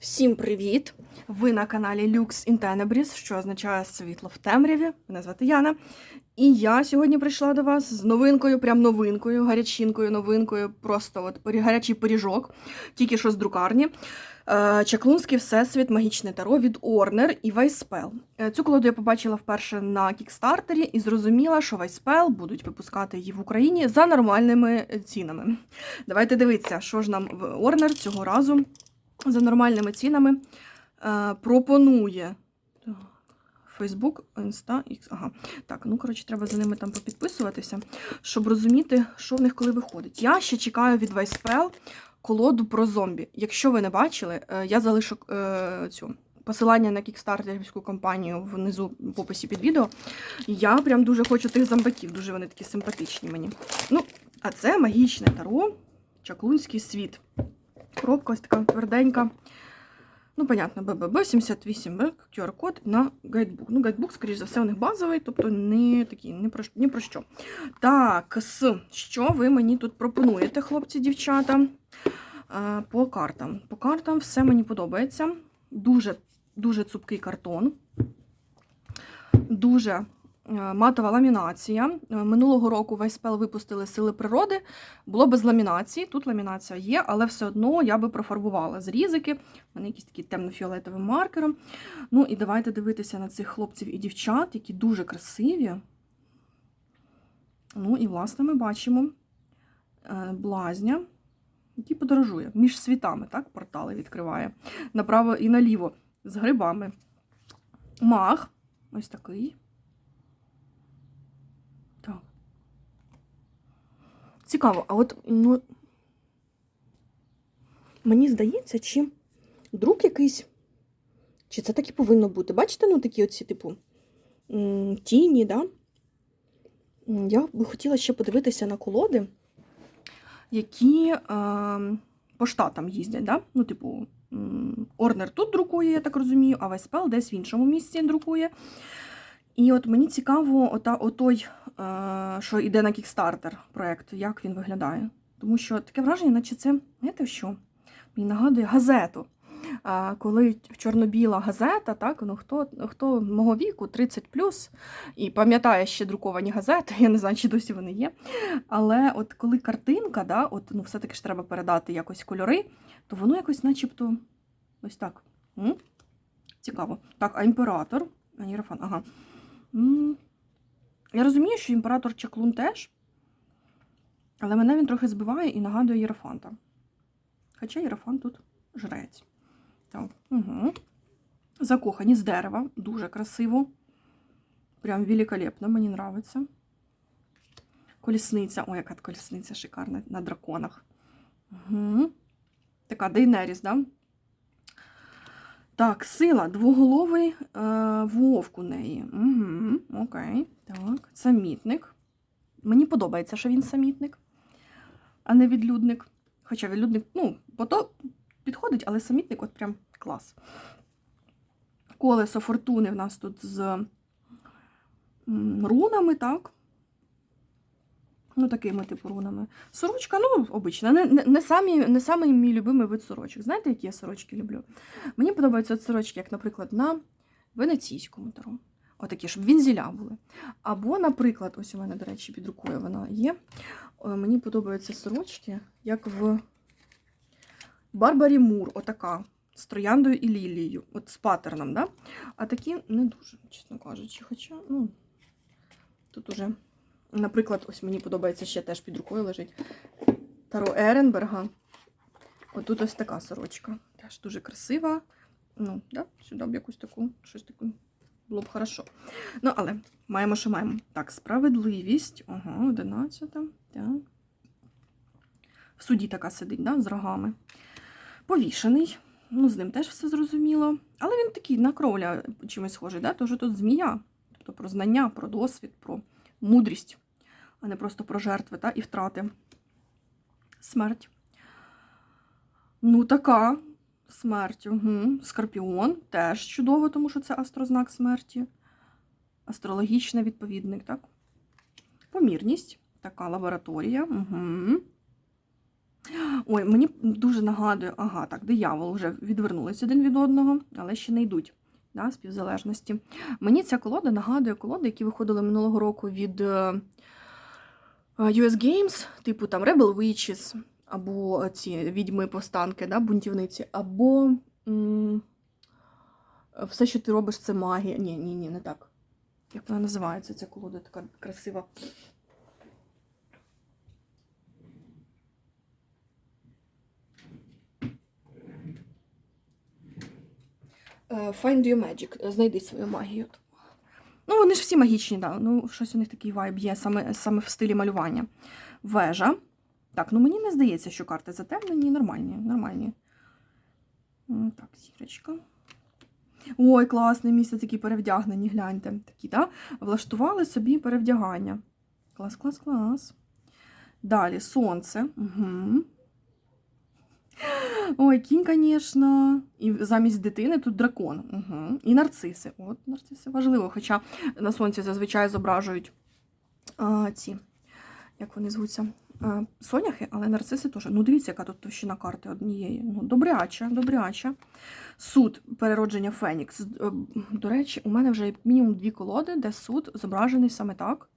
Всім привіт! Ви на каналі Lux in Tenebris, що означає світло в темряві. Мене звати Яна. І я сьогодні прийшла до вас з новинкою, прям новинкою, гарячинкою, новинкою, просто от гарячий пиріжок, тільки що з друкарні. Е, Чаклунський всесвіт магічне таро від Орнер і Вайспел. Цю колоду я побачила вперше на кікстартері і зрозуміла, що Вайспел будуть випускати її в Україні за нормальними цінами. Давайте дивитися, що ж нам в Орнер цього разу за нормальними цінами е, пропонує. Facebook, Insta, Ага. Так, ну коротше, треба за ними там попідписуватися, щоб розуміти, що в них коли виходить. Я ще чекаю від Вайспел колоду про зомбі. Якщо ви не бачили, е, я залишу е, цю. Посилання на кікстартерівську компанію внизу в описі під відео. Я прям дуже хочу тих зомбаків, дуже вони такі симпатичні мені. Ну, а це магічне таро, чаклунський світ. Коробка ось така тверденька. Ну, понятно, БББ 78 QR-код на гайдбук. Ну, гайдбук, скоріш за все, у них базовий, тобто не такий, ні про, ні про що. Так, с, що ви мені тут пропонуєте, хлопці, дівчата? Е, По картам. По картам все мені подобається. Дуже, дуже цупкий картон. Дуже матова ламінація. Е, Минулого року Вайспел випустили сили природи. Було без ламінації. Тут ламінація є, але все одно я би профарбувала зрізики. Мене якісь такі темно-фіолетовим маркером. Ну і давайте дивитися на цих хлопців і дівчат, які дуже красиві. Ну і, власне, ми бачимо е, блазня, який подорожує між світами, так, портали відкриває. Направо і наліво з грибами. Мах. Ось такий. Так. Цікаво, а от ну, мені здається, чи друк якийсь, чи це так і повинно бути. Бачите, ну такі оці, типу, тіні, да? Я би хотіла ще подивитися на колоди, які е, по штатам їздять, да? Ну, типу, Орнер тут друкує, я так розумію, а Веспел десь в іншому місці друкує. І от мені цікаво, ота, отой, що йде на Кікстартер проект, як він виглядає. Тому що таке враження, наче це, знаєте що? Мені нагадує газету. Коли чорно-біла газета, так, ну хто, хто мого віку, 30 і пам'ятає ще друковані газети, я не знаю, чи досі вони є. Але от коли картинка, да, от, ну, все-таки ж треба передати якось кольори, то воно якось начебто ось так. М? Цікаво. Так, а імператор. А, Єрофан, ага. М. Я розумію, що імператор Чаклун теж, але мене він трохи збиває і нагадує Єрофанта. Хоча Єрофант тут жрець. Так, угу. Закохані з дерева. Дуже красиво. Прям великолепно, мені подобається. Колісниця. Ой, яка колісниця шикарна на драконах. Угу. Така Дейнеріс, да? Так, сила, двоголовий е, вовк у неї. Угу, окей. Так, самітник. Мені подобається, що він самітник, а не відлюдник. Хоча відлюдник, ну, пото підходить, але самітник от прям клас. Колесо фортуни в нас тут з рунами, так? Ну, такими типу рунами. Сорочка, ну, обична. Не, не, не, самі, не самий мій любимий вид сорочок. Знаєте, які я сорочки люблю? Мені подобаються от сорочки, як, наприклад, на венеційському таро. Отакі, щоб вінзіля були. Або, наприклад, ось у мене, до речі, під рукою вона є. Е, Мені подобаються сорочки, як в Барбарі Мур, отака, з трояндою і лілією, от з паттерном, да? А такі не дуже, чесно кажучи. Хоча, ну, тут уже, наприклад, ось мені подобається ще теж під рукою лежить Таро Еренберга. Отут ось така сорочка. Теж дуже красива. Ну, да, сюди б якусь таку, щось таке було б хорошо. Ну, але маємо, що маємо. Так, справедливість. Ага, 11. Так. В суді така сидить, да, з рогами. Повішений. Ну, з ним теж все зрозуміло. Але він такий на кровля чимось схожий, да? Тож тут змія. Тобто про знання, про досвід, про мудрість, а не просто про жертви та, і втрати. Смерть. Ну, така смерть. Угу. Скорпіон теж чудово, тому що це астрознак смерті. Астрологічний відповідник, так? Помірність. Така лабораторія. Угу. Ой, мені дуже нагадує, ага, так, диявол вже відвернулись один від одного, але ще не йдуть. Да, співзалежності. Мені ця колода нагадує колоди, які виходили минулого року від е, е, US Games, типу там Rebel Witches, або ці відьми-повстанки, да, бунтівниці, або м, все, що ти робиш, це магія. Ні, ні, ні, не так. Як вона називається, ця колода така красива. Find your magic. Знайди свою магію. Ну, вони ж всі магічні, да. Ну, щось у них такий вайб є саме, саме в стилі малювання. Вежа. Так, ну мені не здається, що карти затемнені, нормальні, нормальні. Так, зірочка. Ой, класне місце такі перевдягнені, гляньте. Такі, да? Влаштували собі перевдягання. Клас, клас, клас. Далі сонце. Угу. Ой, кінь, звісно. І замість дитини тут дракон. Угу. І нарциси. От, нарциси важливо. Хоча на сонці зазвичай зображують а, ці, як вони звуться, а, соняхи, але нарциси теж. Ну, дивіться, яка тут товщина карти однієї. Ну, добряча, добряча. Суд переродження Фенікс. Е, До речі, у мене вже мінімум дві колоди, де суд зображений саме так.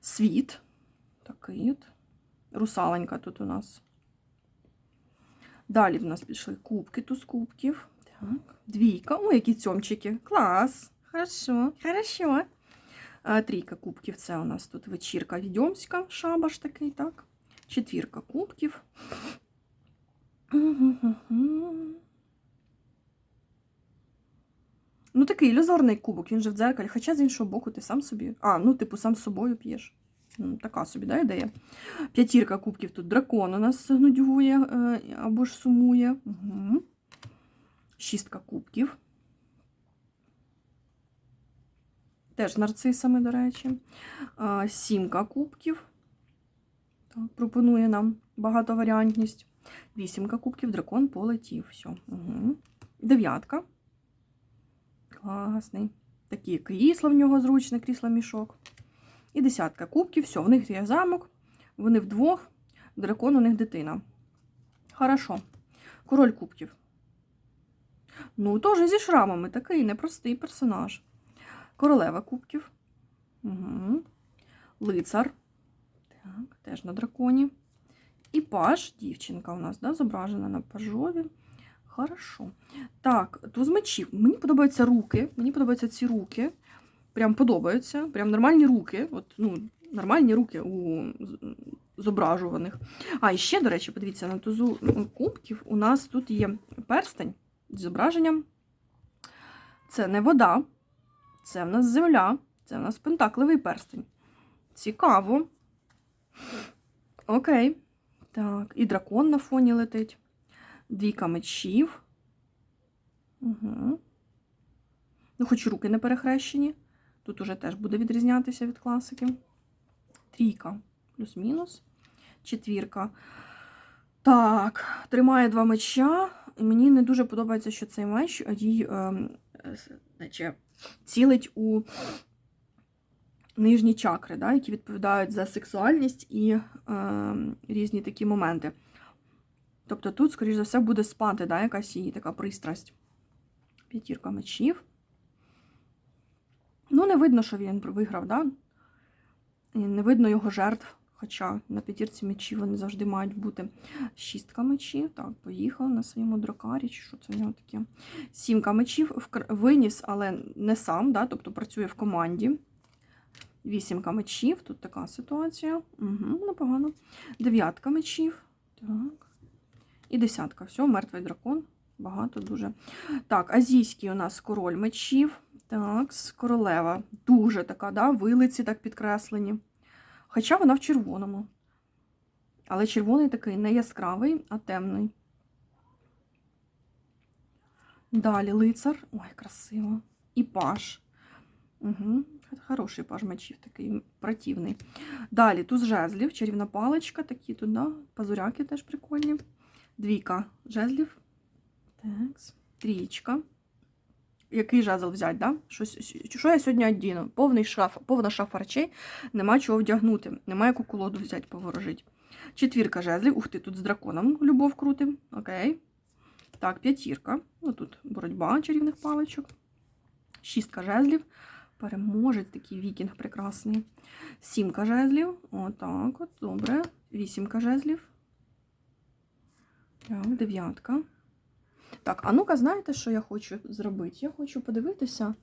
Світ. Такий. Русаленька тут у нас. Далі в нас пішли кубки, туз кубків. Так. Двійка. Ой, які цьомчики. Клас. Хорошо, хорошо. А, трійка кубків це у нас тут вечірка відьомська, шабаш такий, так. Четвірка кубків. Ну, такий ілюзорний кубок, він же в дзеркалі, хоча з іншого боку ти сам собі. А, ну, типу, сам з собою п'єш. Така собі, да, ідея. П'ятірка кубків тут дракон у нас нудьгує е, або ж сумує. Угу. Шістка кубків. Теж нарцисами, до речі. Сімка кубків. Пропонує нам багатоваріантність. Вісімка кубків, дракон полетів. Все. Угу. Дев'ятка. Класний. Такі крісло в нього зручне, крісло-мішок. І десятка кубків. Все, в них є замок, вони вдвох, дракон у них дитина. Хорошо. Король кубків. Ну, теж зі шрамами такий непростий персонаж. Королева кубків. Угу. Лицар. Так, теж на драконі. І паж, дівчинка у нас, да, зображена на пажові. Хорошо. Так, туз мечів. Мені подобаються руки. Мені подобаються ці руки. Прям подобаються. Прям нормальні руки. От, ну, Нормальні руки у зображуваних. А, і ще, до речі, подивіться, на тузу кубків у нас тут є перстень з зображенням. Це не вода, це в нас земля, це в нас пентакливий перстень. Цікаво. Окей. Так, і дракон на фоні летить. Двійка мечів. Угу. Ну, хоч руки не перехрещені. Тут уже теж буде відрізнятися від класики. Трійка плюс-мінус. Четвірка. Так, тримає два меча. Мені не дуже подобається, що цей меч їй е, значить, цілить у нижні чакри, да, які відповідають за сексуальність і е, різні такі моменти. Тобто тут, скоріш за все, буде спати да, якась її така пристрасть. П'ятірка мечів. Ну, не видно, що він виграв, да? І не видно його жертв. Хоча на п'ятірці мечів вони завжди мають бути шістка мечів. Так, поїхав на своєму дракарі, чи що це в нього таке. Сімка мечів виніс, але не сам, да? тобто працює в команді. Вісімка мечів, тут така ситуація. Угу, Непогано. Дев'ятка мечів. Так. І десятка. Все, мертвий дракон. Багато дуже. Так, азійський у нас король мечів. Так, королева. Дуже така, да, вилиці так підкреслені. Хоча вона в червоному. Але червоний такий не яскравий, а темний. Далі лицар. Ой, красиво. І паш. Угу. Хороший паж мечів, такий противний. Далі туз жезлів, чарівна паличка, такі тут, да? пазуряки теж прикольні. Двійка жезлів. Так, трієчка. Який жезл взяти, да? Щось, що я сьогодні одіну? Повний шаф, повна шафа речей, нема чого вдягнути, нема яку колоду взяти, поворожити. Четвірка жезлів. Ух ти, тут з драконом любов крутим. Окей. Так, п'ятірка. Ну тут боротьба чарівних паличок. Шістка жезлів. Переможець такий вікінг прекрасний. Сімка жезлів. Отак от, добре. Вісімка жезлів. Так, дев'ятка. Так, а ну-ка, знаєте, що я хочу зробити? Я хочу подивитися,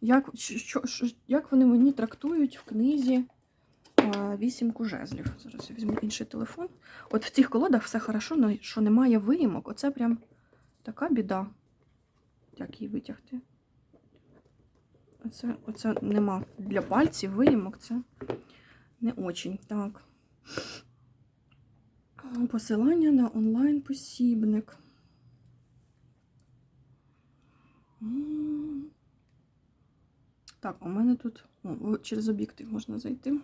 як, що, що, як вони мені трактують в книзі е, вісімку жезлів. Зараз я візьму інший телефон. От в цих колодах все хорошо, але що немає виїмок. Оце прям така біда. Як її витягти? Оце, оце нема для пальців виїмок, це не очень. Так. Посилання на онлайн-посібник. М. Так, у мене тут о, через об'єктив можна зайти.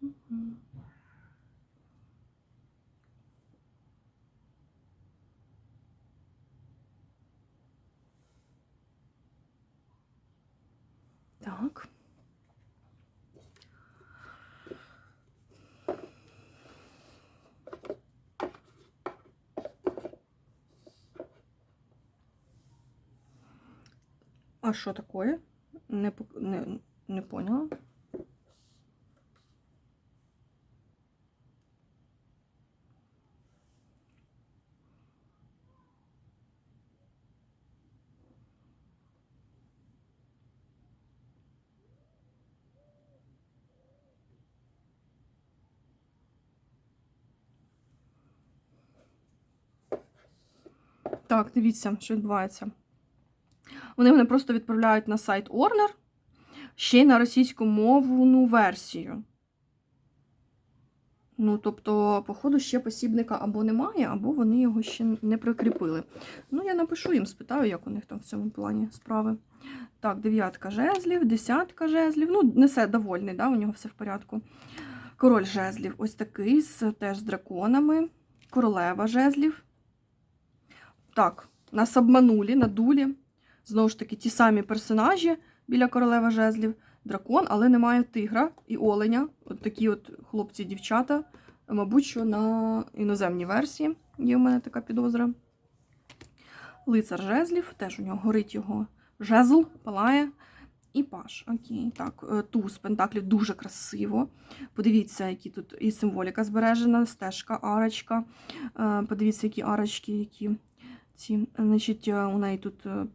Мгм. Так. Що таке? Не, не, не поняла. Так, дивіться, що відбувається. Вони мене просто відправляють на сайт Orner, ще й на російську мовну версію. Ну, тобто, походу, ще посібника або немає, або вони його ще не прикріпили. Ну, я напишу їм, спитаю, як у них там в цьому плані справи. Так, дев'ятка жезлів, десятка жезлів. Ну, несе довольний, да, у нього все в порядку. Король жезлів, ось такий, з, теж з драконами. Королева жезлів. Так, нас обманули, надулі. Знову ж таки, ті самі персонажі біля королева жезлів, дракон, але немає тигра і оленя. От такі от хлопці-дівчата. Мабуть, що на іноземній версії є в мене така підозра. Лицар жезлів, теж у нього горить його жезл, палає. І паш. Окей, так, е, туз пентаклів дуже красиво. Подивіться, які тут і символіка збережена, стежка, арочка. Е, Подивіться, які арочки, які ці. Значить, е, у неї тут е,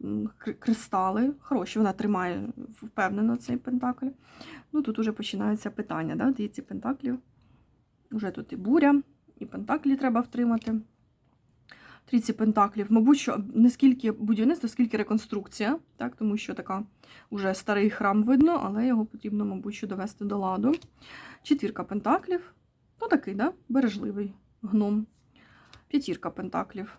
кристали хороші, вона тримає впевнено цей пентакль. Ну, тут уже починаються питання, да, дивіться, пентаклів. Уже тут і буря, і пентаклі треба втримати. Трійці пентаклів. Мабуть, що не скільки будівництво, скільки реконструкція, так, тому що така вже старий храм видно, але його потрібно, мабуть, що довести до ладу. Четвірка пентаклів. Ну, такий, да? бережливий гном. П'ятірка пентаклів.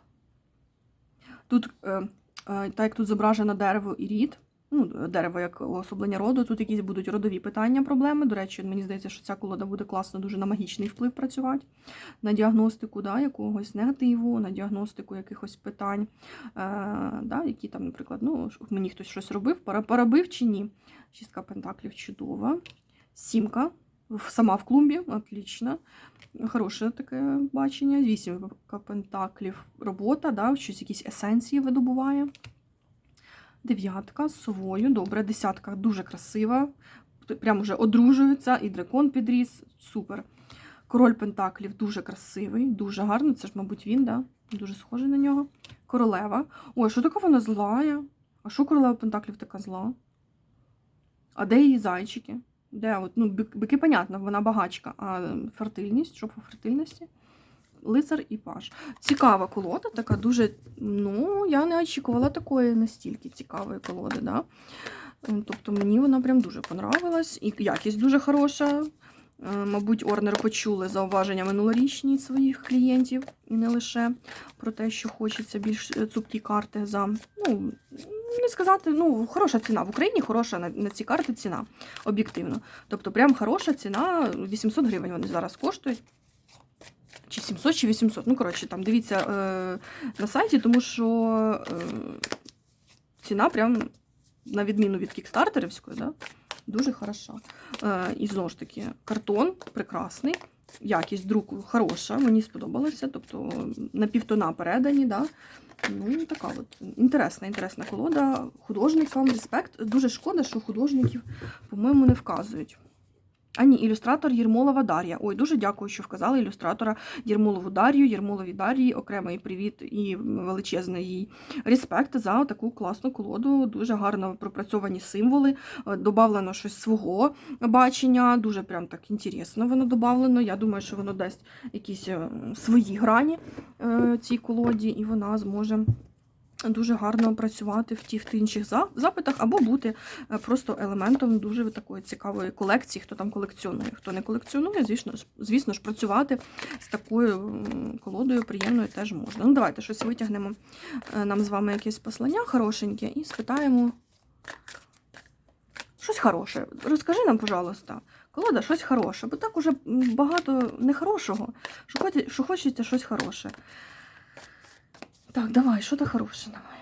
Тут, е, е, так як тут зображено дерево і рід, ну, дерево як особлення роду, тут якісь будуть родові питання, проблеми. До речі, мені здається, що ця колода буде класно дуже на магічний вплив працювати, на діагностику да, якогось негативу, на діагностику якихось питань, е, да, які там, наприклад, ну, мені хтось щось робив, поробив чи ні. Шістка пентаклів чудова. Сімка. Сама в клумбі, отлично. Хороше таке бачення. Вісімка пентаклів робота, да, щось якісь есенції видобуває. Дев'ятка совою. Добре, десятка дуже красива. Прям вже одружуються, і дракон підріс. Супер. Король Пентаклів дуже красивий, дуже гарно. Це ж, мабуть, він, да? дуже схожий на нього. Королева. Ой, що така вона злая? А що королева Пентаклів така зла? А де її зайчики? Де? От, ну, бики, понятно, вона багачка, а фертильність, що по фертильності? Лицар і паш. Цікава колода, така дуже. Ну, я не очікувала такої настільки цікавої колоди, да? Тобто мені вона прям дуже понравилась, і якість дуже хороша. Е, Мабуть, Орнер почули зауваження минулорічні своїх клієнтів, і не лише про те, що хочеться більш е, цупкі карти за. Ну, не сказати, ну, хороша ціна. В Україні хороша на, ці карти ціна, об'єктивно. Тобто, прям хороша ціна, 800 гривень вони зараз коштують. Чи 700, чи 800. Ну, коротше, там дивіться е, на сайті, тому що е, ціна прям, на відміну від кікстартерівської, да, Дуже хороша. Е, і знову ж таки, картон прекрасний, якість друку хороша, мені сподобалося. Тобто на півтона передані, да? Ну, така от інтересна, інтересна колода. Художникам респект. Дуже шкода, що художників, по-моєму, не вказують. А ні, ілюстратор Єрмолова Дар'я. Ой, дуже дякую, що вказали ілюстратора Єрмолову Дар'ю, Єрмолові Дар'ї. Окремий привіт і величезний їй респект за таку класну колоду. Дуже гарно пропрацьовані символи. Е, Добавлено щось свого бачення. Дуже прям так інтересно воно добавлено. Я думаю, що воно дасть якісь е, свої грані е, цій колоді, і вона зможе. Дуже гарно працювати в тих та інших запитах, або бути е, просто елементом дуже такої цікавої колекції, хто там колекціонує. Хто не колекціонує, звісно ж, звісно ж, працювати з такою колодою приємною теж можна. Ну, давайте щось витягнемо е, нам з вами якесь послання хорошеньке і спитаємо щось хороше. Розкажи нам, пожалуйста, колода, щось хороше, бо так уже багато нехорошого, що хочеться щось хороше. Так, давай, що то хороше, давай.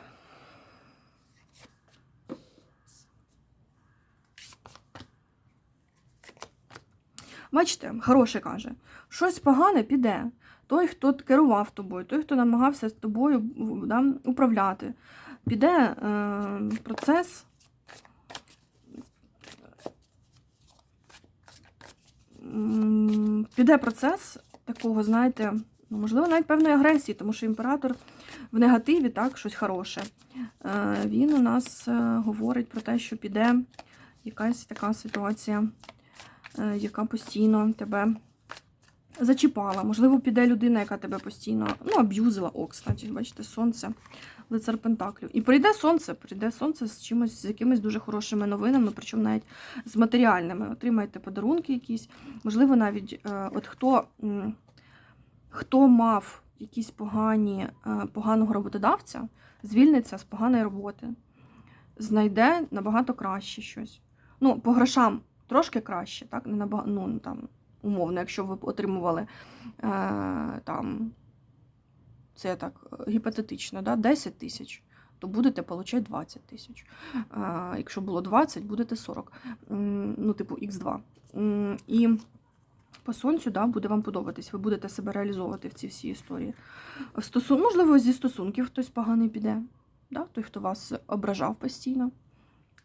Бачите, хороше каже, щось погане піде. Той, хто керував тобою, той, хто намагався з тобою да, управляти, піде е, процес. Піде процес такого, знаєте, ну, можливо, навіть певної агресії, тому що імператор в негативі, так, щось хороше. Е, Він у нас е, говорить про те, що піде якась така ситуація, е, яка постійно тебе зачіпала. Можливо, піде людина, яка тебе постійно ну, аб'юзила. О, кстати, бачите, сонце, лицар Пентаклів. І прийде сонце, прийде сонце з чимось, з якимись дуже хорошими новинами, причому навіть з матеріальними. Отримаєте подарунки якісь. Можливо, навіть от хто, хто мав якісь погані, е, поганого роботодавця, звільниться з поганої роботи, знайде набагато краще щось. Ну, по грошам трошки краще, так? Не набаг... ну, там, умовно, якщо ви отримували е, там, це так гіпотетично, да? 10 тисяч, то будете отримати 20 тисяч. Е, якщо було 20, будете 40. Ну, типу, х2. І по сонцю да, буде вам подобатись, ви будете себе реалізовувати в цій всій історії. Стосун... Можливо, зі стосунків хтось поганий піде. Да? Той, хто вас ображав постійно.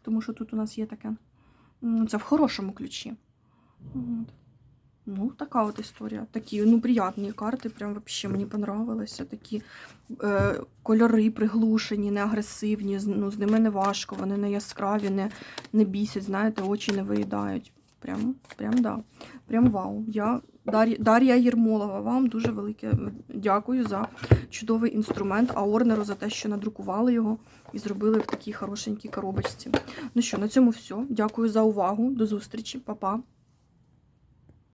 Тому що тут у нас є таке. Це в хорошому ключі. От. Ну, така от історія. Такі, ну, приятні карти, прям вообще мені понравилися. Такі е, кольори приглушені, не агресивні, ну, з ними не важко, вони не яскраві, не, не бісять, знаєте, очі не виїдають. Прям, прям, да. Прям вау. Я Дар'я, Єрмолова, вам дуже велике дякую за чудовий інструмент, а Орнеру за те, що надрукували його і зробили в такій хорошенькій коробочці. Ну що, на цьому все. Дякую за увагу. До зустрічі, Па-па.